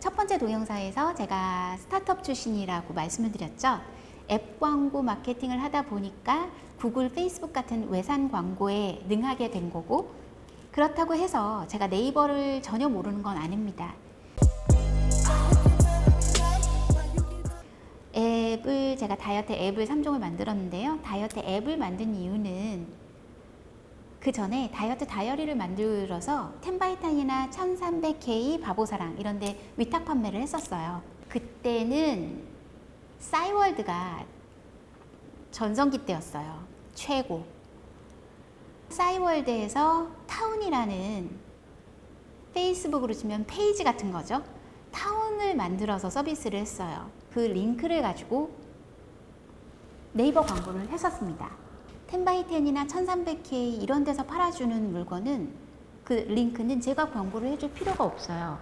첫 번째 동영상에서 제가 스타트업 출신이라고 말씀을 드렸죠. 앱 광고 마케팅을 하다 보니까 구글, 페이스북 같은 외산 광고에 능하게 된 거고 그렇다고 해서 제가 네이버를 전혀 모르는 건 아닙니다. 앱을 제가 다이어트 앱을 3종을 만들었는데요. 다이어트 앱을 만든 이유는 그 전에 다이어트 다이어리를 만들어서 텐바이탄이나 1300K 바보사랑 이런 데 위탁 판매를 했었어요. 그때는 싸이월드가 전성기 때였어요. 최고. 싸이월드에서 타운이라는 페이스북으로 치면 페이지 같은 거죠. 타운을 만들어서 서비스를 했어요. 그 링크를 가지고 네이버 광고를 했었습니다. 텐바이텐이나 1300K 이런 데서 팔아주는 물건은 그 링크는 제가 광고를 해줄 필요가 없어요.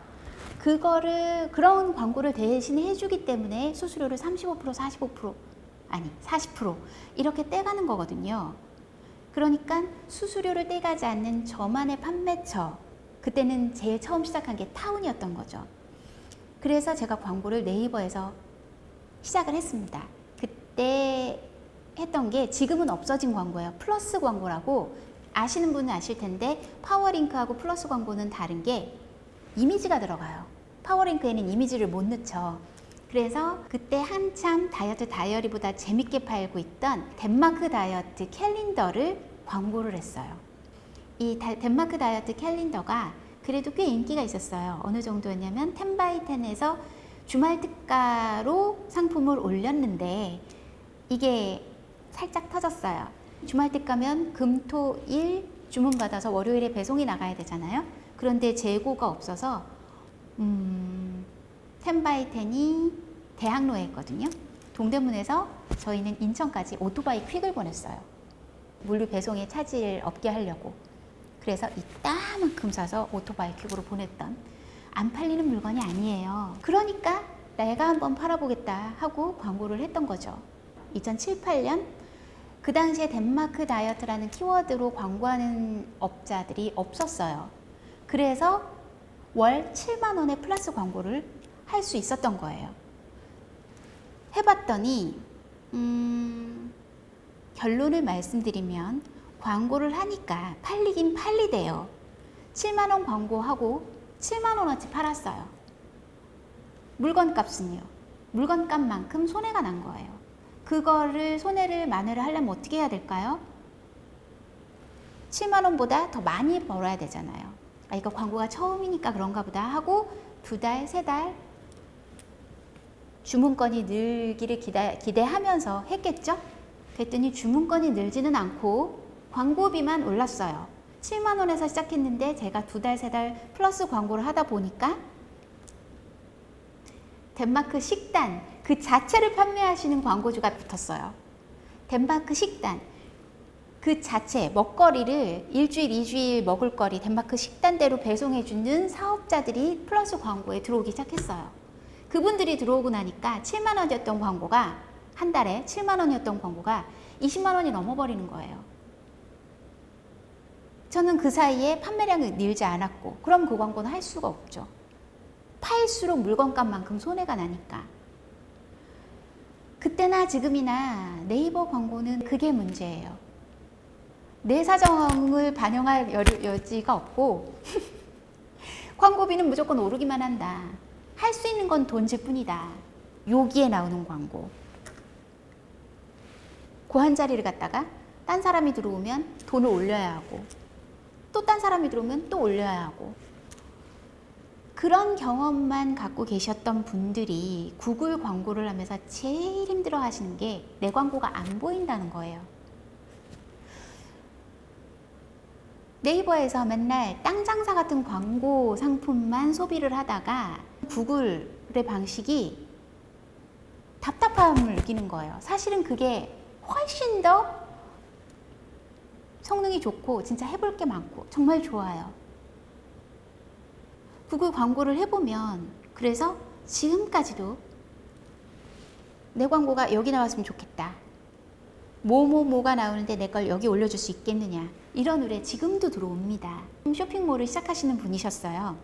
그거를 그런 광고를 대신 해주기 때문에 수수료를 35% 45% 아니 40% 이렇게 떼가는 거거든요. 그러니까 수수료를 떼가지 않는 저만의 판매처 그때는 제일 처음 시작한 게 타운이었던 거죠. 그래서 제가 광고를 네이버에서 시작을 했습니다. 그때 했던 게 지금은 없어진 광고예요. 플러스 광고라고 아시는 분은 아실 텐데 파워링크하고 플러스 광고는 다른 게 이미지가 들어가요. 파워링크에는 이미지를 못 넣죠. 그래서 그때 한참 다이어트 다이어리보다 재밌게 팔고 있던 덴마크 다이어트 캘린더를 광고를 했어요. 이 다- 덴마크 다이어트 캘린더가 그래도 꽤 인기가 있었어요. 어느 정도였냐면 텐바이텐에서 주말 특가로 상품을 올렸는데 이게 살짝 터졌어요. 주말 특가면 금, 토, 일 주문 받아서 월요일에 배송이 나가야 되잖아요. 그런데 재고가 없어서 음, 텐바이텐이 대학로에 있거든요. 동대문에서 저희는 인천까지 오토바이 퀵을 보냈어요. 물류 배송에 차질 없게 하려고. 그래서 이따만큼 사서 오토바이 퀵으로 보냈던 안 팔리는 물건이 아니에요. 그러니까 내가 한번 팔아보겠다 하고 광고를 했던 거죠. 2007, 8년 그 당시에 덴마크 다이어트라는 키워드로 광고하는 업자들이 없었어요. 그래서 월 7만 원의 플러스 광고를 할 수 있었던 거예요. 해봤더니 음, 결론을 말씀드리면 광고를 하니까 팔리긴 팔리대요. 7만 원 광고하고 7만 원어치 팔았어요. 물건 값은요. 물건 값만큼 손해가 난 거예요. 그거를 손해를 만회를 하려면 어떻게 해야 될까요? 7만 원보다 더 많이 벌어야 되잖아요. 아, 이거 광고가 처음이니까 그런가 보다 하고 두 달, 세 달 주문건이 늘기를 기대, 기대하면서 했겠죠? 그랬더니 주문건이 늘지는 않고 광고비만 올랐어요. 7만 원에서 시작했는데 제가 두 달, 세 달 플러스 광고를 하다 보니까 덴마크 식단 그 자체를 판매하시는 광고주가 붙었어요. 덴마크 식단 그 자체 먹거리를 일주일, 이주일 먹을 거리 덴마크 식단대로 배송해주는 사업자들이 플러스 광고에 들어오기 시작했어요. 그분들이 들어오고 나니까 7만 원이었던 광고가 한 달에 7만 원이었던 광고가 20만 원이 넘어버리는 거예요. 저는 그 사이에 판매량이 늘지 않았고 그럼 그 광고는 할 수가 없죠. 팔수록 물건값만큼 손해가 나니까. 그때나 지금이나 네이버 광고는 그게 문제예요. 내 사정을 반영할 여- 여지가 없고 광고비는 무조건 오르기만 한다. 할 수 있는 건 돈질 뿐이다. 여기에 나오는 광고. 그한 자리를 갖다가 딴 사람이 들어오면 돈을 올려야 하고 또 딴 사람이 들어오면 또 올려야 하고 그런 경험만 갖고 계셨던 분들이 구글 광고를 하면서 제일 힘들어 하시는 게 내 광고가 안 보인다는 거예요. 네이버에서 맨날 땅 장사 같은 광고 상품만 소비를 하다가 구글의 방식이 답답함을 느끼는 거예요. 사실은 그게 훨씬 더 성능이 좋고 진짜 해볼 게 많고 정말 좋아요. 구글 광고를 해보면 그래서 지금까지도 내 광고가 여기 나왔으면 좋겠다. 뭐뭐뭐가 나오는데 내 걸 여기 올려줄 수 있겠느냐. 이런 의뢰 지금도 들어옵니다. 쇼핑몰을 시작하시는 분이셨어요.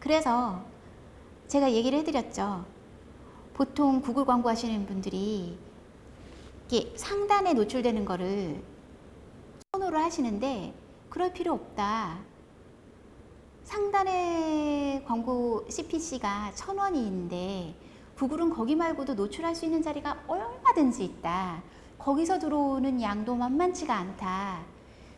그래서 제가 얘기를 해드렸죠. 보통 구글 광고 하시는 분들이 상단에 노출되는 거를 선호를 하시는데 그럴 필요 없다. 상단에 광고 CPC가 천 원인데 구글은 거기 말고도 노출할 수 있는 자리가 얼마든지 있다. 거기서 들어오는 양도 만만치가 않다.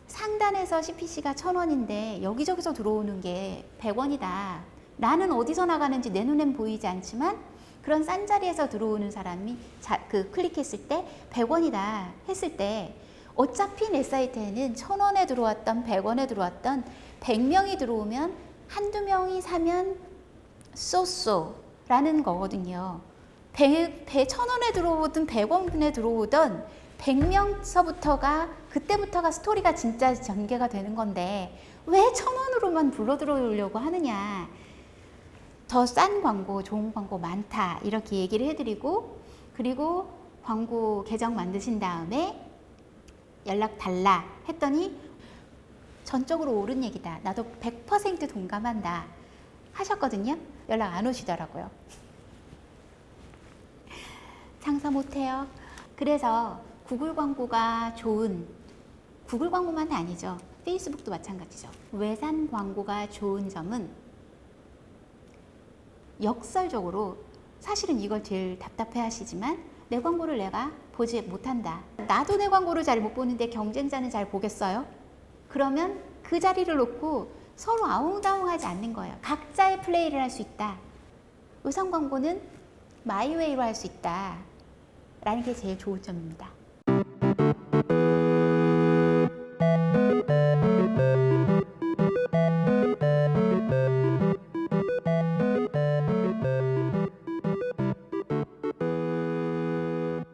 상단에서 CPC가 천 원인데 여기저기서 들어오는 게 100원이다. 나는 어디서 나가는지 내 눈엔 보이지 않지만 그런 싼 자리에서 들어오는 사람이 자, 그 클릭했을 때 100원이다 했을 때 어차피 내 사이트에는 천 원에 들어왔던 100원에 들어왔던 100명이 들어오면 한두 명이 사면 쏘쏘라는 거거든요. 100, 100, 천 원에 들어오든 100원에 들어오든 100명서부터가 그때부터가 스토리가 진짜 전개가 되는 건데 왜천 원으로만 불러 들어오려고 하느냐. 더 싼 광고, 좋은 광고 많다. 이렇게 얘기를 해드리고, 그리고 광고 계정 만드신 다음에 연락 달라 했더니 전적으로 옳은 얘기다. 나도 100% 동감한다. 하셨거든요. 연락 안 오시더라고요. 장사 못해요. 그래서 구글 광고가 좋은, 구글 광고만 아니죠. 페이스북도 마찬가지죠. 외산 광고가 좋은 점은 역설적으로 사실은 이걸 제일 답답해 하시지만 내 광고를 내가 보지 못한다. 나도 내 광고를 잘 못 보는데 경쟁자는 잘 보겠어요? 그러면 그 자리를 놓고 서로 아웅다웅하지 않는 거예요. 각자의 플레이를 할 수 있다. 의성 광고는 마이웨이로 할 수 있다. 라는 게 제일 좋은 점입니다.